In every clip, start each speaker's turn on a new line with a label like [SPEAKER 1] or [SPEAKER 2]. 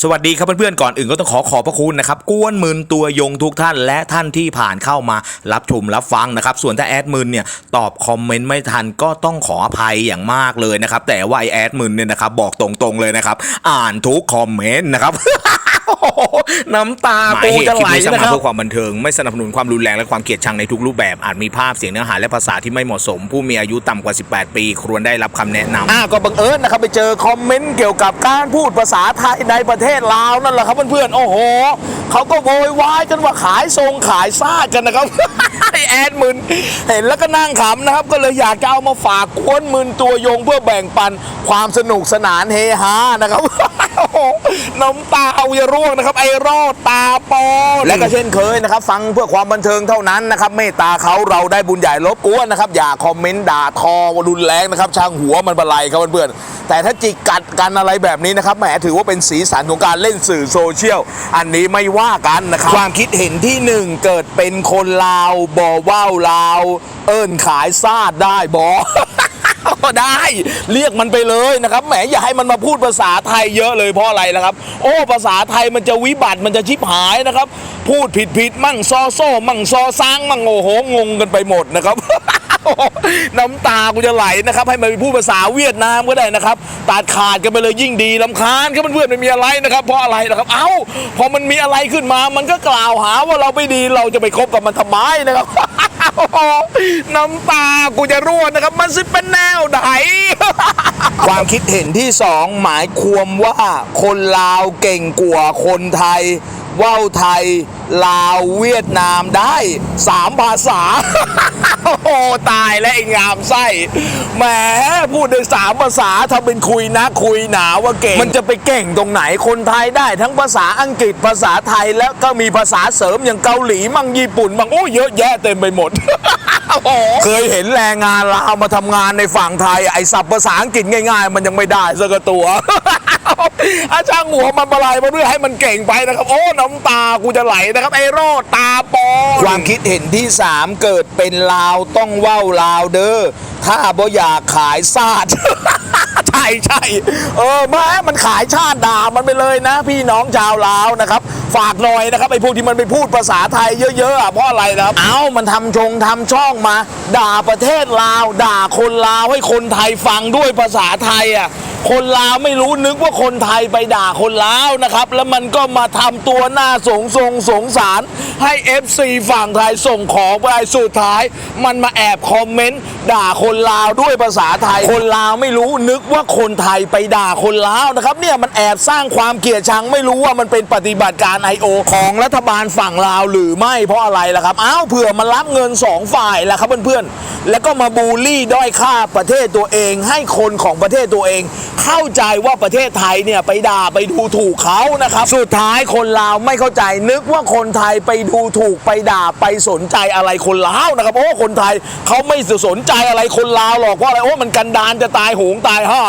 [SPEAKER 1] สวัสดีครับเพื่อนๆก่อนอื่นก็ต้องขอขอบพระคุณนะครับกวนมืนตัวยงทุกท่านและท่านที่ผ่านเข้ามารับชมรับฟังนะครับส่วนถ้าแอดมืนเนี่ยตอบคอมเมนต์ไม่ทันก็ต้องขออภัยอย่างมากเลยนะครับแต่ว่าไอแอดมืนเนี่ยนะครับบอกตรงๆเลยนะครับอ่านทุกคอมเมนต์นะครับ น้ำตา
[SPEAKER 2] หมาย
[SPEAKER 1] ปู
[SPEAKER 2] เหตุ
[SPEAKER 1] จะไหล
[SPEAKER 2] คลิปนี้ส
[SPEAKER 1] นะ
[SPEAKER 2] ร้าง
[SPEAKER 1] ค
[SPEAKER 2] มา
[SPEAKER 1] รับ
[SPEAKER 2] เพื่อความบันเทิง ไม่สนับสนุนความรุนแรงและความเกลียดชังในทุกรูปแบบอาจมีภาพเสียงเนื้อหาและภาษาที่ไม่เหมาะสม ผู้มีอายุต่ำกว่า 18 ปี ควรได้รับคำแนะนำ
[SPEAKER 1] อ่าก็บังเอิญนะครับไปเจอคอมเมนต์เกี่ยวกับการพูดภาษาไทยในประเทศลาวนั่นแหละครับเพื่อนๆโอ้โห เขาก็โวยวายกันว่าขายทรงขายซากกันนะครับ แอดมึนเห็นแล้วก็นั่งขำนะครับ ก็เลยอยากจะเอามาฝากกวนมึนตัวยงเพื่อแบ่งปันความสนุกสนานเฮฮานะครับน้ำตาเอาจะร่วงนะครับ ไอรอดตาปอนและก็เช่นเคยนะครับ ฟังเพื่อความบันเทิงเท่านั้นนะครับเมตตาเขาเราได้บุญใหญ่ลบกวนนะครับ อย่าคอมเมนต์ด่าทอรุนแรงนะครับ ช่างหัวมันบะไรครับเพื่อนๆแต่ถ้าจิกกัดกันอะไรแบบนี้นะครับแหมถือว่าเป็นสีสันของการเล่นสื่อโซเชียลอันนี้ไม่ว่ากันนะครับความคิดเห็นที่หนึ่งเกิดเป็นคนลาวบอว่าวลาว เอิ้นขายซาดได้บอก็ได้เรียกมันไปเลยนะครับแหมอย่าให้มันมาพูดภาษาไทยเยอะเลยเพราะอะไรนะครับ โอ้ภาษาไทยมันจะวิบัติมันจะชิบหายนะครับ พูดผิดผิดมั่งซอโซ่ มั่งซอซางมั่งโอโหงงกันไปหมดนะครับ น้ำตากูจะไหลนะครับ ให้มันไปพูดภาษาเวียดนามก็ได้นะครับตัดขาดกันไปเลยยิ่งดีลำคาญก็เพื่อนๆไม่มีอะไรนะครับ เพราะอะไรนะครับ เอ้า พอมันมีอะไรขึ้นมา มันก็กล่าวหาว่าเราไม่ดีเราจะไปคบกับมันทำไมนะครับน้ำตากูจะร่วนะครับ มันสิเป็นแนวไหนความคิดเห็นที่สองหมายความว่าคนลาวเก่งกว่าคนไทย ว่าวไทย ลาวเวียดนามได้สามภาษา โอ้โหตายและไอ้งามไส้แหมพูดได้สามภาษาทำเป็นคุยนะคุยหนาว่าเก่ง มันจะไปเก่งตรงไหนคนไทยได้ ทั้งภาษาอังกฤษภาษาไทยแล้วก็มีภาษาเสริมอย่างเกาหลีมั่งญี่ปุ่นมั่งโอ้เยอะแยะเต็มไปหมด เคยเห็นแรงงานลาวมาทำงานในฝั่งไทย ไอ้ศัพท์ภาษาอังกฤษง่ายๆ มันยังไม่ได้สักตัว อาช่างหัวมันบลายมาเพื่อให้มันเก่งไปนะครับ โอ้ น้ำตากูจะไหลนะครับไอ้โรดตาปอนความคิดเห็นที่ 3 เกิดเป็นลาวต้องเว้าลาวเด้อถ้าบ่อยากขายซาดใช่ใช่เออแม้มันขายชาติด่ามันไปเลยนะ พี่น้องชาวลาวนะครับ ฝากหน่อยนะครับไอ้พวกที่มันไปพูดภาษาไทยเยอะๆอะเพราะอะไรนะครับเอ้ามันทำชงทำช่องมา ด่าประเทศลาว ด่าคนลาวให้คนไทยฟังด้วยภาษาไทยอะ คนลาวไม่รู้นึกว่าคนไทยไปด่าคนลาวนะครับ แล้วมันก็มาทำตัวหน้าสงสงสงสาร ให้ FC ฝั่งไทยส่งของไปสุดท้าย มันมาแอบคอมเมนต์ด่าคนลาวด้วยภาษาไทย คนลาวไม่รู้นึกว่าคนไทยไปด่าคนลาวนะครับ เนี่ยมันแอบสร้างความเกลียดชังไม่รู้ว่ามันเป็นปฏิบัติการ I.O. ของรัฐบาลฝั่งลาวหรือไม่เพราะอะไรล่ะครับอ้าวเผื่อมันรับเงินสองฝ่ายแล้วครับเพื่อนๆ แล้วก็มาบูลลี่ด้อยค่าประเทศตัวเอง ให้คนของประเทศตัวเอง เข้าใจว่าประเทศไทยเนี่ยไปด่าไปดูถูกเขานะครับ สุดท้ายคนลาวไม่เข้าใจนึกว่าคนไทยไปดูถูกไปด่าไปสนใจอะไรคนลาวนะครับโอ้คนไทยเขาไม่สนใจอะไรคนลาวหรอกเพราะอะไรโอ้มันกันดานจะตายหงตายห่า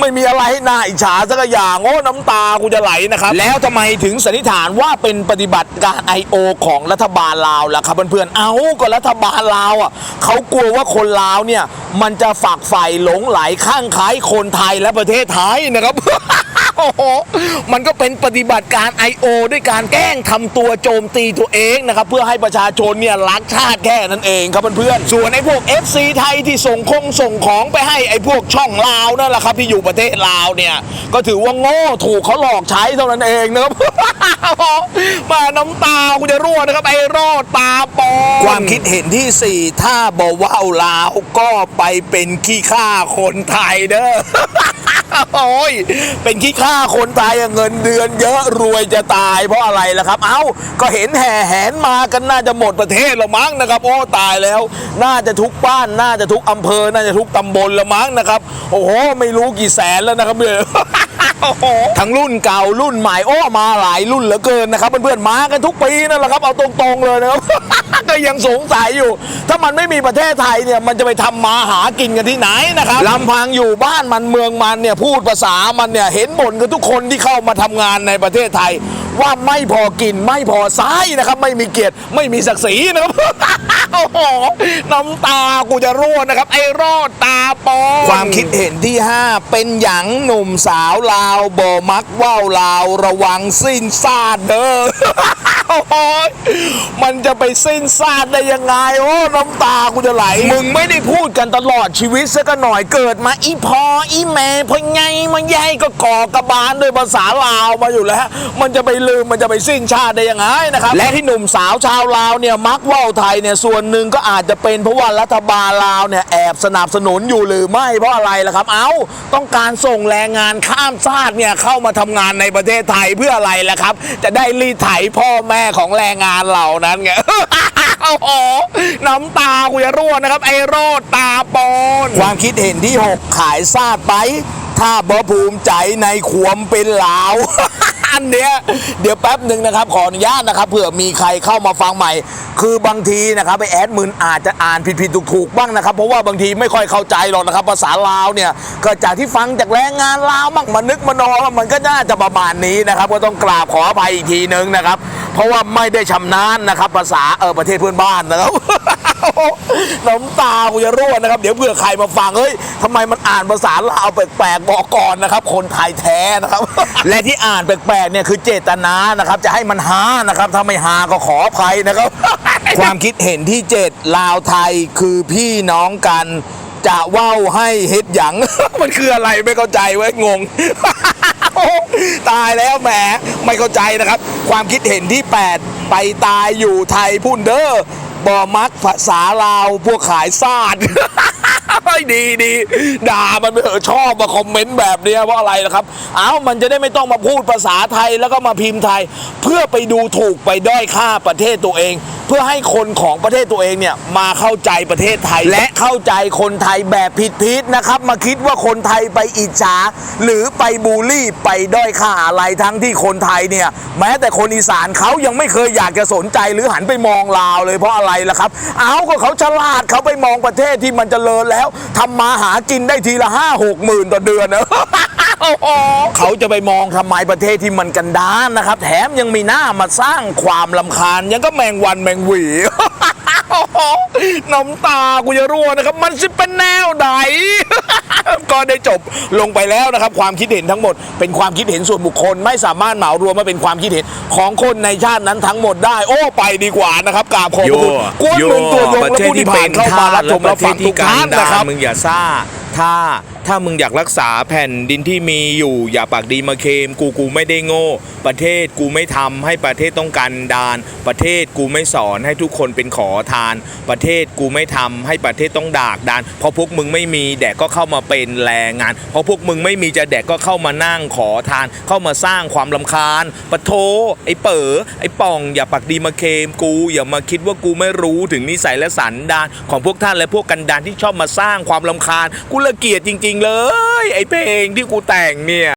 [SPEAKER 1] ไม่มีอะไรให้น่าอิจฉาสักอย่างโอ้น้ำตากูจะไหลนะครับ แล้วทำไมถึงสันนิษฐานว่าเป็นปฏิบัติการ I.O. ของรัฐบาลลาวล่ะครับเพื่อนๆ เอาก็รัฐบาลลาวอะเขากลัวว่าคนลาวเนี่ย มันจะฝักใฝ่หลงไหลข้างคล้ายคนไทยและประเทศไทยนะครับ โอ้โหมันก็เป็นปฏิบัติการ I.O. ด้วยการแกล้งทำตัวโจมตีตัวเองนะครับ เพื่อให้ประชาชนเนี่ยรักชาติแค่นั้นเองครับเพื่อนๆส่วนไอ้พวก FC ไทยที่ส่งคงส่งของไปให้ไอ้พวกช่องลาวนั่นแหละครับที่อยู่ประเทศลาวเนี่ยก็ถือว่าโง่ถูกเขาหลอกใช้เท่านั้นเองนะครับมาน้ำตากูจะรั่วนะครับไอ้รอดตาปอนความคิดเห็นที่ 4 ถ้าบอกว่าเอาลาวก็ไปเป็นขี้ข้าคนไทยเด้อ โอ้ยเป็นขี้ข้าคนตายเงินเดือนเยอะรวยจะตายเพราะอะไรล่ะครับ เอ้าก็เห็นแห่แหนมากันน่าจะหมดประเทศละมั้งนะครับ โอ้ตายแล้ว น่าจะทุกบ้านน่าจะทุกอำเภอ น่าจะทุกตำบลละมั้งนะครับ โอ้โหไม่รู้กี่แสนแล้วนะครับเนี่ย โอ้โหทั้งรุ่นเก่ารุ่นใหม่โอ้มาหลายรุ่นเหลือเกินนะครับเพื่อนๆมากันทุกปีนั่นแหละครับเอาตรงๆเลยนะครับ ก็ยังสงสัยอยู่ ถ้ามันไม่มีประเทศไทยเนี่ยมันจะไปทำมาหากินกันที่ไหนนะครับลำพังอยู่บ้านมันเมืองมันเนี่ยพูดภาษามันเนี่ยเห็นบ่นกันทุกคนที่เข้ามาทำงานในประเทศไทย ว่าไม่พอกินไม่พอซ้ายนะครับ ไม่มีเกียรติไม่มีศักดิ์ศรีนะครับ โอ้โหน้ำตากูจะร่วงนะครับ ไอ้รอดตาปอความคิดเห็นที่ 5 เป็นหยังหนุ่มสาวลาวบ่มักว่าวลาวระวังสิ้นซาดเด้อโอ้โหมันจะไปสิ้นซาดได้ยังไง โอ้น้ำตากูจะไหล มึงไม่ได้พูดกันตลอดชีวิตซะก็หน่อยเกิดมาอีพออีแม่พอไงมาใหญ่ก็ก่อกระบาลด้วยภาษาลาวมาอยู่แล้ว มันจะไปลืมมันจะไปสิ้นชาติได้ยังไงนะครับ และที่หนุ่มสาวชาวลาวเนี่ยมักว่าวไทยเนี่ยส่วนหนึ่งก็อาจจะเป็นเพราะว่ารัฐบาลลาวเนี่ยแอบสนับสนุนอยู่หรือไม่เพราะอะไรล่ะครับ เอ้าต้องการส่งแรงงานข้ามชาติเนี่ยเข้ามาทำงานในประเทศไทยเพื่ออะไรล่ะครับ จะได้รีไถพ่อแม่ของแรงงานเหล่านั้นไง โอ้โหน้ำตากูจะร่วนะครับ ไอโรดตาปนความคิดเห็นที่ 6 ขายซาดไป ถ้าบ่ภูมิใจในขวมเป็นลาว อันเนี้ยเดี๋ยวแป๊บหนึ่งนะครับ ขออนุญาตนะครับเผื่อมีใครเข้ามาฟังใหม่ คือบางทีนะครับไปแอดมินอาจจะอ่านผิดๆถูกๆบ้างนะครับเพราะว่าบางทีไม่ค่อยเข้าใจหรอกนะครับภาษาลาวเนี่ยก็จากที่ฟังจากแรงงานลาวมั่งมานึกมานอมันก็น่าจะประมาณนี้นะครับ ก็ต้องกราบขออภัยอีกทีนึงนะครับ เพราะว่าไม่ได้ชำนาญนะครับ ภาษาเออประเทศเพื่อนบ้านนะครับ น้ำตากูจะร่วงนะครับ เดี๋ยวเผื่อใครมาฟังเฮ้ยทำไมมันอ่านภาษาลาวแปลกๆบอกก่อนนะครับ คนไทยแท้นะครับ และที่อ่านแปลกๆเนี่ยคือเจตนานะครับ จะให้มันฮานะครับถ้าไม่ฮาก็ขออภัยนะครับ ความคิดเห็นที่เจ็ดลาวไทยคือพี่น้องกันจะว้าวให้เฮ็ดหยัง มันคืออะไรไม่เข้าใจเว้ยงง ตายแล้วแหมไม่เข้าใจนะครับ ความคิดเห็นที่ 8 ไปตายอยู่ไทยพุ่นเด้อ บอมักภาษาลาวพวกขายซาดดีดีด่ามันไปเถอะชอบมาคอมเมนต์แบบนี้เพราะอะไรนะครับ เอ้ามันจะได้ไม่ต้องมาพูดภาษาไทยแล้วก็มาพิมพ์ไทย เพื่อไปดูถูกไปด้อยค่าประเทศตัวเอง เพื่อให้คนของประเทศตัวเองเนี่ยมาเข้าใจประเทศไทย และเข้าใจคนไทยแบบผิดๆนะครับ มาคิดว่าคนไทยไปอิจฉาหรือไปบูลลี่ไปด้อยค่าอะไรทั้งที่คนไทยเนี่ยแม้แต่คนอีสานเขายังไม่เคยอยากจะสนใจหรือหันไปมองลาวเลยเพราะอะไรล่ะครับ เอาก็เขาฉลาดเขาไปมองประเทศที่มันจเจริญแล้วทำมาหากินได้ทีละห้าหกหมื่นต่อเดือนนะ โอ้โหเขาจะไปมองทำไมประเทศที่มันกันดานนะครับ แถมยังมีหน้ามาสร้างความลำคาญ ยังก็แมงวันแมงหวีโอ้โหน้ำตากูจะรั่วนะครับ มันสิเป็นแนวไหนก็ได้จบลงไปแล้วนะครับ ความคิดเห็นทั้งหมด เป็นความคิดเห็นส่วนบุคคล ไม่สามารถเหมารวมมาเป็นความคิดเห็นของคนในชาตินั้นทั้งหมดได้ โอ้ไปดีกว่านะครับกราบขอบพระคุณกวนมึงตัวยงและผู้ที่ผ่านเข้ามารับชมรับฟังทุกท่านนะครับ
[SPEAKER 2] มึงอย่าซ่าถ้า ถ้ามึงอยากรักษาแผ่นดินที่มีอยู่อย่าปากดีมาเคม กูกูไม่ได้โง่ ประเทศกูไม่ทำให้ประเทศต้องการดาน ประเทศกูไม่สอนให้ทุกคนเป็นขอทาน ประเทศกูไม่ทำให้ประเทศต้องดากดาน เพราะพวกมึงไม่มีแดกก็เข้ามาเป็นแรงงาน เพราะพวกมึงไม่มีจะแดกก็เข้ามานั่งขอทาน เข้ามาสร้างความลำคาญปะโทไอ้เป๋อไอ้ป่อง อย่าปากดีมาเคมกู อย่ามาคิดว่ากูไม่รู้ถึงนิสัยและสันดานของพวกท่านและพวกกันดานที่ชอบมาสร้างความลำคาญกูละเกียดจริงริง ๆ เลย ไอ้เพลงที่กูแต่งเนี่ย